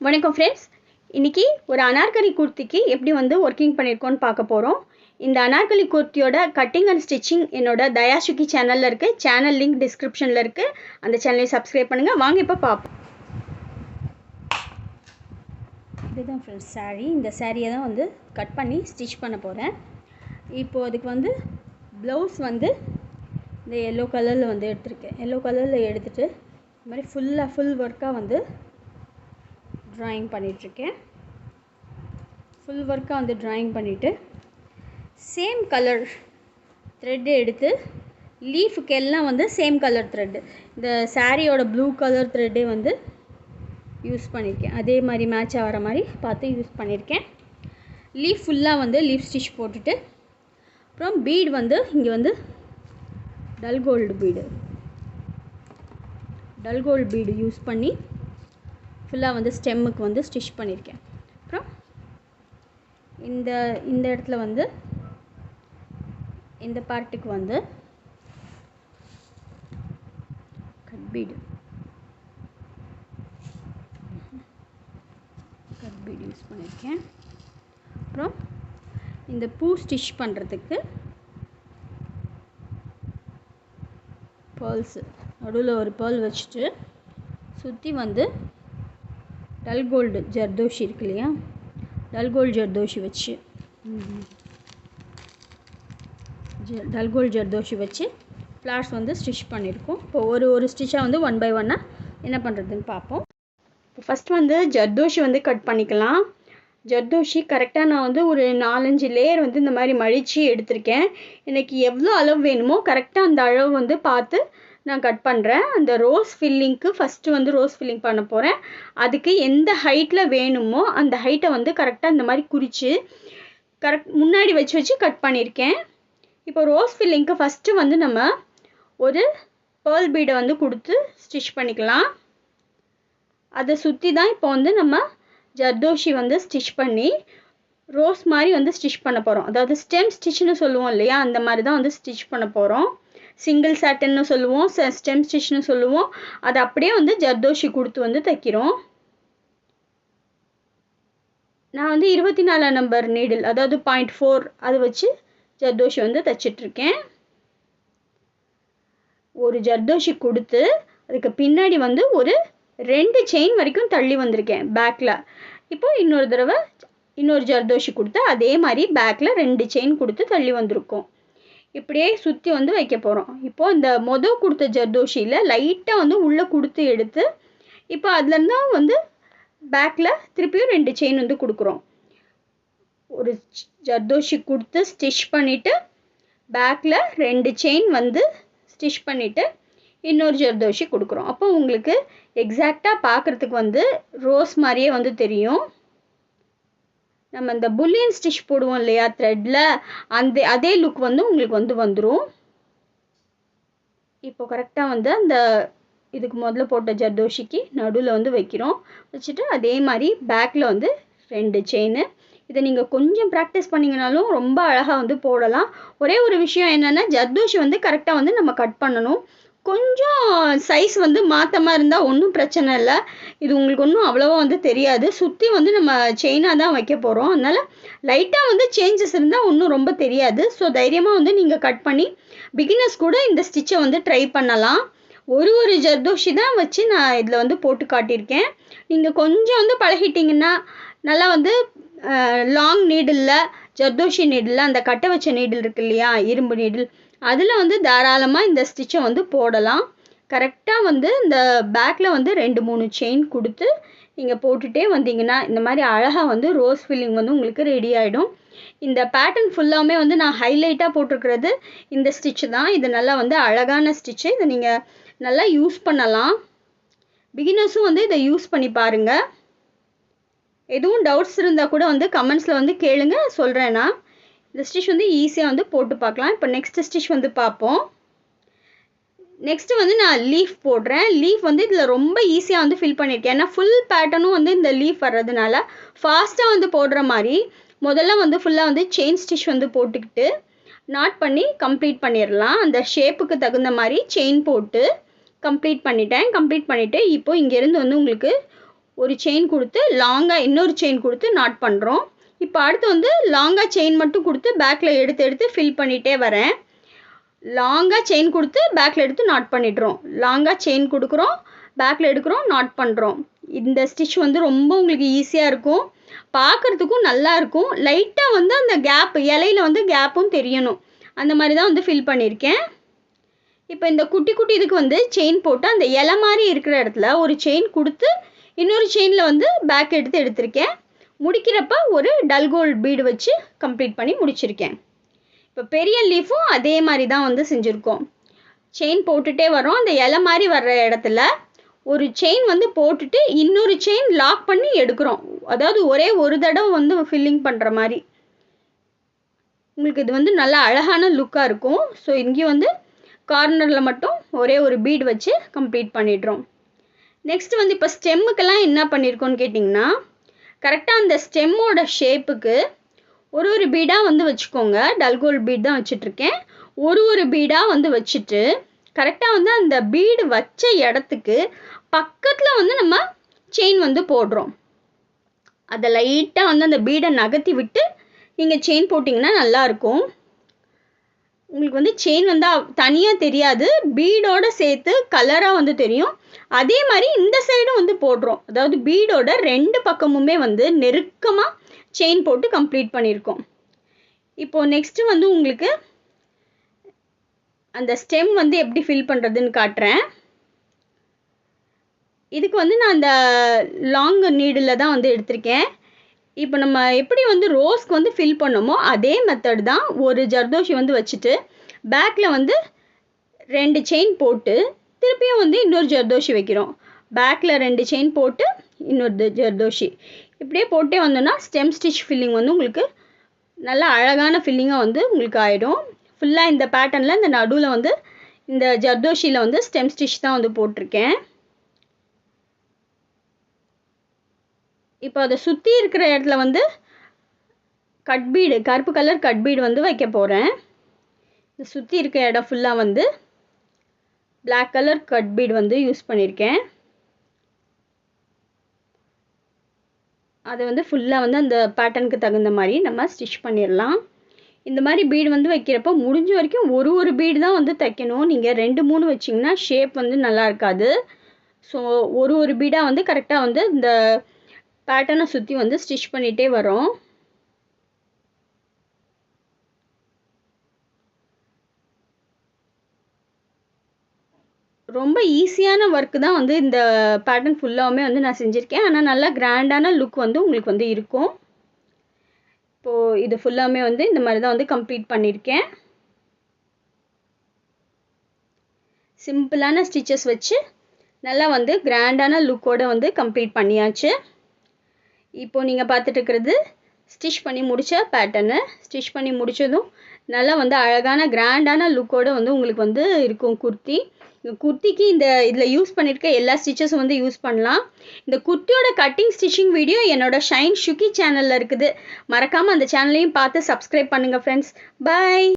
வணக்கம் ஃப்ரெண்ட்ஸ் இன்றைக்கி ஒரு அனார்கலி குர்த்திக்கு எப்படி வந்து ஒர்க்கிங் பண்ணியிருக்கோன்னு பார்க்க போகிறோம் இந்த அனார்கலி குர்த்தியோட கட்டிங் அண்ட் ஸ்டிச்சிங் என்னோட தயாசுகி சேனலில் இருக்குது சேனல் லிங்க் டிஸ்கிரிப்ஷனில் இருக்குது அந்த சேனலை சப்ஸ்கிரைப் பண்ணுங்கள் வாங்க இப்போ பார்ப்போம். இதுதான் ஃப்ரெண்ட்ஸ் சாரீ இந்த சாரியை தான் வந்து கட் பண்ணி ஸ்டிச் பண்ண போகிறேன் இப்போது அதுக்கு வந்து ப்ளவுஸ் வந்து இந்த எல்லோ கலரில் வந்து எடுத்திருக்கேன். எல்லோ கலரில் எடுத்துகிட்டு இந்த மாதிரி ஃபுல்லாக ஃபுல் ஒர்க்காக வந்து ட்ராயிங் பண்ணிகிட்ருக்கேன் ஃபுல் ஒர்க்காக வந்து ட்ராயிங் பண்ணிவிட்டு சேம் கலர் த்ரெட்டு எடுத்து லீஃபுக்கு எல்லாம் வந்து சேம் கலர் த்ரெட்டு இந்த சாரியோட ப்ளூ கலர் த்ரெட்டே வந்து யூஸ் பண்ணியிருக்கேன் அதே மாதிரி மேட்ச் ஆகிற மாதிரி பார்த்து யூஸ் பண்ணியிருக்கேன் லீஃப் ஃபுல்லாக வந்து லீஃப் ஸ்டிச் போட்டுட்டு அப்புறம் பீட் வந்து இங்கே வந்து dull gold bead dull gold bead use பண்ணி ஃபுல்லாக வந்து ஸ்டெம்முக்கு வந்து ஸ்டிச் பண்ணியிருக்கேன் அப்புறம் இந்த இந்த இடத்துல வந்து இந்த பார்ட்டுக்கு வந்து cut bead cut bead use பண்ணியிருக்கேன் அப்புறம் இந்த பூ ஸ்டிச் பண்ணுறதுக்கு பேர்ல்ஸு நடுவில் ஒரு பேர்ல் வச்சுட்டு சுற்றி வந்து டல் கோல்டு ஜர்தோஷி இருக்கு இல்லையா? டல் கோல்டு ஜர்தோஷி வச்சு. டல் கோல்டு ஜர்தோஷி வச்சு ஃப்ளார்ஸ் வந்து ஸ்டிச் பண்ணியிருக்கோம். இப்போ ஒரு ஒரு ஸ்டிச்சாக வந்து ஒன் பை ஒன்னாக என்ன பண்ணுறதுன்னு பார்ப்போம். இப்போ ஃபஸ்ட் வந்து ஜர்தோஷி வந்து கட் பண்ணிக்கலாம். ஜர்தோஷி கரெக்டாக நான் வந்து ஒரு நாலஞ்சு லேயர் வந்து இந்த மாதிரி மடித்து எடுத்திருக்கேன். எனக்கு எவ்வளோ அளவு வேணுமோ கரெக்டாக அந்த அளவு வந்து பார்த்து நான் கட் பண்ணுறேன் அந்த ரோஸ் ஃபில்லிங்க்கு ஃபஸ்ட்டு வந்து ரோஸ் ஃபில்லிங் பண்ண போகிறேன் அதுக்கு எந்த ஹைட்டில் வேணுமோ அந்த ஹைட்டை வந்து கரெக்டாக இந்த மாதிரி குறித்து கரெக்ட் முன்னாடி வச்சு வச்சு கட் பண்ணியிருக்கேன் இப்போ ரோஸ் ஃபில்லிங்க்கு ஃபஸ்ட்டு வந்து நம்ம ஒரு பேர்ல் பீடை வந்து கொடுத்து ஸ்டிச் பண்ணிக்கலாம். அதை சுற்றி தான் இப்போ வந்து நம்ம ஜர்தோஷி வந்து ஸ்டிச் பண்ணி ரோஸ் மாதிரி வந்து ஸ்டிச் பண்ண போகிறோம் அதாவது ஸ்டெம் ஸ்டிச்னு சொல்லுவோம் இல்லையா? அந்த மாதிரி தான் வந்து ஸ்டிச் பண்ண போகிறோம் சிங்கிள் சாட்டன்னு சொல்லுவோம் ஸ்டெம் ஸ்டிச்னு சொல்லுவோம். அதை அப்படியே வந்து ஜர்தோஷி கொடுத்து வந்து தைக்கிறோம். நான் வந்து இருபத்தி நாலாம் நம்பர் நீடில் அதாவது பாயிண்ட் ஃபோர் அது வச்சு ஜர்தோஷி வந்து தைச்சிட்ருக்கேன். ஒரு ஜர்தோஷி கொடுத்து அதுக்கு பின்னாடி வந்து ஒரு ரெண்டு செயின் வரைக்கும் தள்ளி வந்திருக்கேன் பேக்கில் இப்போ இன்னொரு தடவை இன்னொரு ஜர்தோஷி கொடுத்து அதே மாதிரி பேக்கில் ரெண்டு செயின் கொடுத்து தள்ளி வந்திருக்கோம். இப்படியே சுற்றி வந்து வைக்க போகிறோம் இப்போது இந்த மொதல் கொடுத்த ஜர்தோஷியில் லைட்டாக வந்து உள்ளே கொடுத்து எடுத்து இப்போ அதுலேருந்து வந்து பேக்கில் திருப்பியும் ரெண்டு செயின் வந்து கொடுக்குறோம். ஒரு ஜர்தோஷி கொடுத்து ஸ்டிச் பண்ணிவிட்டு பேக்கில் ரெண்டு செயின் வந்து ஸ்டிச் பண்ணிவிட்டு இன்னொரு ஜர்தோஷி கொடுக்குறோம். அப்போ உங்களுக்கு எக்ஸாக்டாக பார்க்குறதுக்கு வந்து ரோஸ் மாதிரியே வந்து தெரியும். நம்ம இந்த புல்லியன் ஸ்டிச் போடுவோம் இல்லையா த்ரெட்டில் அந்த அதே லுக் வந்து உங்களுக்கு வந்து வந்துடும் இப்போ கரெக்டாக வந்து அந்த இதுக்கு முதல்ல போட்ட ஜர்தோஷிக்கு நடுவில் வந்து வைக்கிறோம். வச்சுட்டு அதே மாதிரி பேக்கில் வந்து ரெண்டு செயின் இதை நீங்கள் கொஞ்சம் ப்ராக்டிஸ் பண்ணிங்கனாலும் ரொம்ப அழகாக வந்து போடலாம். ஒரே ஒரு விஷயம் என்னென்னா ஜர்தோஷி வந்து கரெக்டாக வந்து நம்ம கட் பண்ணணும். கொஞ்சம் சைஸ் வந்து மாற்றமாக இருந்தால் ஒன்றும் பிரச்சனை இல்லை. இது உங்களுக்கு ஒன்றும் அவ்வளோவா வந்து தெரியாது. சுற்றி வந்து நம்ம செயினாக தான் வைக்க போகிறோம் அதனால் லைட்டாக வந்து சேஞ்சஸ் இருந்தால் ஒன்றும் ரொம்ப தெரியாது. ஸோ தைரியமாக வந்து நீங்கள் கட் பண்ணி பிகினர்ஸ் கூட இந்த ஸ்டிச்சை வந்து ட்ரை பண்ணலாம். ஒரு ஒரு ஜர்தோஷி தான் வச்சு நான் இதில் வந்து போட்டு காட்டியிருக்கேன். நீங்கள் கொஞ்சம் வந்து பழகிட்டிங்கன்னா நல்லா வந்து லாங் நீடில் ஜர்தோஷி நீடில் அந்த கட்டை வச்ச நீடில் இருக்கு இல்லையா இரும்பு நீடில் அதில் வந்து தாராளமாக இந்த ஸ்டிச்சை வந்து போடலாம். கரெக்டாக வந்து இந்த பேக்கில் வந்து ரெண்டு மூணு செயின் கொடுத்து நீங்கள் போட்டுகிட்டே வந்தீங்கன்னா இந்த மாதிரி அழகாக வந்து ரோஸ் ஃபில்லிங் வந்து உங்களுக்கு ரெடி ஆகிடும் இந்த பேட்டர்ன் ஃபுல்லாமே வந்து நான் ஹைலைட்டாக போட்டிருக்கிறது இந்த ஸ்டிச்சு தான். இது நல்லா வந்து அழகான ஸ்டிச்சு இதை நீங்கள் நல்லா யூஸ் பண்ணலாம். பிகினர்ஸும் வந்து இதை யூஸ் பண்ணி பாருங்கள் எதுவும் டவுட்ஸ் இருந்தால் கூட வந்து கமெண்ட்ஸில் வந்து கேளுங்க. சொல்கிறேன் நான். இந்த ஸ்டிச் வந்து ஈஸியாக வந்து போட்டு பார்க்கலாம். இப்போ நெக்ஸ்ட் ஸ்டிச் வந்து பார்ப்போம். நெக்ஸ்ட்டு வந்து நான் லீஃப் போடுறேன். லீஃப் வந்து இதில் ரொம்ப ஈஸியாக வந்து ஃபில் பண்ணியிருக்கேன். ஏன்னா ஃபுல் பேட்டர்னும் வந்து இந்த லீஃப் வர்றதுனால ஃபாஸ்ட்டாக வந்து போடுற மாதிரி முதல்ல வந்து ஃபுல்லாக வந்து செயின் ஸ்டிச் வந்து போட்டுக்கிட்டு நாட் பண்ணி கம்ப்ளீட் பண்ணிடலாம். அந்த ஷேப்புக்கு தகுந்த மாதிரி செயின் போட்டு கம்ப்ளீட் பண்ணிட்டேன். கம்ப்ளீட் பண்ணிவிட்டு இப்போது இங்கேருந்து வந்து உங்களுக்கு ஒரு செயின் கொடுத்து லாங்காக இன்னொரு செயின் கொடுத்து நாட் பண்ணுறோம் இப்போ அடுத்து வந்து லாங்காக செயின் மட்டும் கொடுத்து பேக்கில் எடுத்து எடுத்து ஃபில் பண்ணிகிட்டே வரேன். லாங்காக செயின் கொடுத்து பேக்கில் எடுத்து நாட் பண்ணிடுறோம். லாங்காக செயின் கொடுக்குறோம் பேக்கில் எடுக்கிறோம் நாட் பண்ணுறோம் இந்த ஸ்டிச் வந்து ரொம்ப உங்களுக்கு ஈஸியாக இருக்கும். பார்க்குறதுக்கும் நல்லா இருக்கும். லைட்டாக வந்து அந்த கேப் இலையில வந்து கேப்பும் தெரியணும். அந்த மாதிரி தான் வந்து ஃபில் பண்ணியிருக்கேன். இப்போ இந்த குட்டி குட்டி இதுக்கு வந்து செயின் போட்டு அந்த இலை மாதிரி இருக்கிற இடத்துல ஒரு செயின் கொடுத்து இன்னொரு செயினில் வந்து பேக் எடுத்து எடுத்திருக்கேன். முடிக்கிறப்ப ஒரு டல் கோல்ட் பீடு வச்சு கம்ப்ளீட் பண்ணி முடிச்சிருக்கேன். இப்போ பெரிய லீஃபும் அதே மாதிரி தான் வந்து செஞ்சுருக்கோம். செயின் போட்டுகிட்டே வரோம் அந்த இலை மாதிரி வர்ற இடத்துல ஒரு செயின் வந்து போட்டுட்டு இன்னொரு செயின் லாக் பண்ணி எடுக்கிறோம். அதாவது ஒரே ஒரு தடவை வந்து ஃபில்லிங் பண்ணுற மாதிரி. உங்களுக்கு இது வந்து நல்லா அழகான லுக்காக இருக்கும். ஸோ இங்கேயும் வந்து கார்னரில் மட்டும் ஒரே ஒரு பீட் வச்சு கம்ப்ளீட் பண்ணிடுறோம். நெக்ஸ்ட் வந்து இப்போ ஸ்டெம்முக்கெல்லாம் என்ன பண்ணியிருக்கோன்னு கேட்டிங்கன்னா கரெக்டாக அந்த ஸ்டெம்மோட ஷேப்புக்கு ஒரு ஒரு பீடாக வந்து வச்சுக்கோங்க. டல்கோல் பீட் தான் வச்சிட்ருக்கேன் ஒரு ஒரு பீடாக வந்து வச்சுட்டு கரெக்டாக வந்து அந்த பீடு வச்ச இடத்துக்கு பக்கத்தில் வந்து நம்ம செயின் வந்து போடுறோம். அதை லைட்டாக வந்து அந்த பீடை நகர்த்தி விட்டு நீங்கள் செயின் போட்டிங்கன்னா நல்லாயிருக்கும் உங்களுக்கு வந்து செயின் வந்து தனியாக தெரியாது. பீடோட சேர்த்து கலராக வந்து தெரியும். அதே மாதிரி இந்த சைடும் வந்து போடுறோம். அதாவது பீடோட ரெண்டு பக்கமுமே வந்து நெருக்கமாக செயின் போட்டு கம்ப்ளீட் பண்ணியிருக்கோம். இப்போது நெக்ஸ்ட்டு வந்து உங்களுக்கு அந்த ஸ்டெம் வந்து எப்படி ஃபில் பண்ணுறதுன்னு காட்டுறேன். இதுக்கு வந்து நான் அந்த லாங் நீடில் தான் வந்து எடுத்திருக்கேன். இப்போ நம்ம எப்படி வந்து ரோஸ்க்கு வந்து ஃபில் பண்ணோமோ அதே மெத்தட் தான் ஒரு ஜர்தோஷி வந்து வச்சுட்டு பேக்கில் வந்து ரெண்டு செயின் போட்டு திருப்பியும் வந்து இன்னொரு ஜர்தோஷி வைக்கிறோம். பேக்கில் ரெண்டு செயின் போட்டு இன்னொரு ஜர்தோஷி. இப்படியே போட்டே வந்தோன்னா ஸ்டெம் ஸ்டிச் ஃபில்லிங் வந்து உங்களுக்கு நல்ல அழகான ஃபில்லிங்காக வந்து உங்களுக்கு ஆகிடும் ஃபுல்லாக இந்த பேட்டர்னில் இந்த நடுவில் வந்து இந்த ஜர்தோஷியில் வந்து ஸ்டெம் ஸ்டிச் தான் வந்து போட்டிருக்கேன். இப்போ அதை சுற்றி இருக்கிற இடத்துல வந்து கட்பீடு கருப்பு கலர் கட்பீடு வந்து வைக்க போகிறேன் இந்த சுற்றி இருக்க இடம் ஃபுல்லாக வந்து பிளாக் கலர் கட்பீடு வந்து யூஸ் பண்ணியிருக்கேன். அதை வந்து ஃபுல்லாக வந்து அந்த பேட்டர்னுக்கு தகுந்த மாதிரி நம்ம ஸ்டிச் பண்ணிடலாம். இந்த மாதிரி பீடு வந்து வைக்கிறப்போ முடிஞ்ச வரைக்கும் ஒரு ஒரு பீடு தான் வந்து தைக்கணும். நீங்கள் ரெண்டு மூணு வச்சிங்கன்னா ஷேப் வந்து நல்லா இருக்காது. ஸோ ஒரு ஒரு பீடாக வந்து கரெக்டாக வந்து இந்த பேட்டர்னை சுற்றி வந்து ஸ்டிச் பண்ணிகிட்டே வரோம் ரொம்ப ஈஸியான ஒர்க்கு தான் வந்து இந்த பேட்டர்ன் ஃபுல்லாகவுமே வந்து நான் செஞ்சுருக்கேன். ஆனால் நல்லா கிராண்டான லுக் வந்து உங்களுக்கு வந்து இருக்கும். இப்போது இது ஃபுல்லாமே வந்து இந்த மாதிரி தான் வந்து கம்ப்ளீட் பண்ணியிருக்கேன் சிம்பிளான ஸ்டிச்சஸ் வச்சு நல்லா வந்து கிராண்டான லுக்கோடு வந்து கம்ப்ளீட் பண்ணியாச்சு. இப்போ நீங்கள் பார்த்துட்டு இருக்கிறது ஸ்டிச் பண்ணி முடித்த பேட்டர்னு ஸ்டிச் பண்ணி முடித்ததும் நல்லா வந்து அழகான கிராண்டான லுக்கோடு வந்து உங்களுக்கு வந்து இருக்கும் குர்த்தி. இந்த குர்த்திக்கு இந்த இதில் யூஸ் பண்ணியிருக்க எல்லா ஸ்டிச்சஸும் வந்து யூஸ் பண்ணலாம். இந்த குர்த்தியோட கட்டிங் ஸ்டிச்சிங் வீடியோ என்னோட ஷைன் ஷுக்கி சேனலில் இருக்குது. மறக்காமல் அந்த சேனலையும் பார்த்து சப்ஸ்கிரைப் பண்ணுங்கள் ஃப்ரெண்ட்ஸ் பாய்